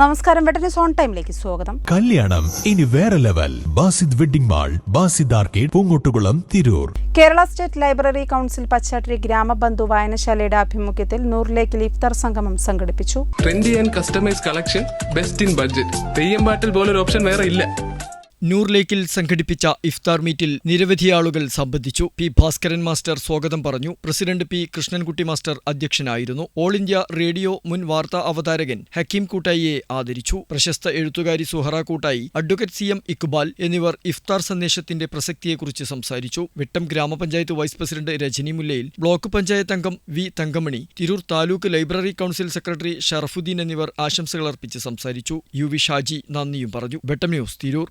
നമസ്കാരം വെട്ടന് സോൺ ടൈമിലേക്ക് സ്വാഗതം. കല്യാണം ഇനി വേറെ level. Basid wedding mall Basid arcade Poongottukulam Tirur. Kerala state library council Pachatty Gramabandhu വായനശാലയുടെ ആഭിമുഖ്യത്തിൽ നൂറിലേക്ക് ഇഫ്താർ സംഗമം സംഘടിപ്പിച്ചു. Trendy and customise collection best in budget Theyyam പാട്ടിൽ പോലൊരു ഓപ്ഷൻ വേറെ ഇല്ല. നൂർ ലേക്കിൽ സംഘടിപ്പിച്ച ഇഫ്താർ മീറ്റിൽ നിരവധി ആളുകൾ സംബന്ധിച്ചു. പി ഭാസ്കരൻ മാസ്റ്റർ സ്വാഗതം പറഞ്ഞു. പ്രസിഡന്റ് പി കൃഷ്ണൻകുട്ടി മാസ്റ്റർ അധ്യക്ഷനായിരുന്നു. ഓൾ ഇന്ത്യ റേഡിയോ മുൻ വാർത്താ അവതാരകൻ ഹക്കീം കൂട്ടായിയെ ആദരിച്ചു. പ്രശസ്ത എഴുത്തുകാരി സുഹറ കൂട്ടായി അഡ്വക്കേറ്റ് സി എം ഇക്ബാൽ എന്നിവർ ഇഫ്താർ സന്ദേശത്തിന്റെ പ്രസക്തിയെക്കുറിച്ച് സംസാരിച്ചു. വിട്ടം ഗ്രാമപഞ്ചായത്ത് vice president Rajani Mullayil block panchayat അംഗം V Thankamani Tirur taluk library council secretary Sharafuddin എന്നിവർ ആശംസകൾ അർപ്പിച്ച് സംസാരിച്ചു. യു വി ഷാജി നന്ദിയും പറഞ്ഞു. വെട്ടം ന്യൂസ് തിരൂർ.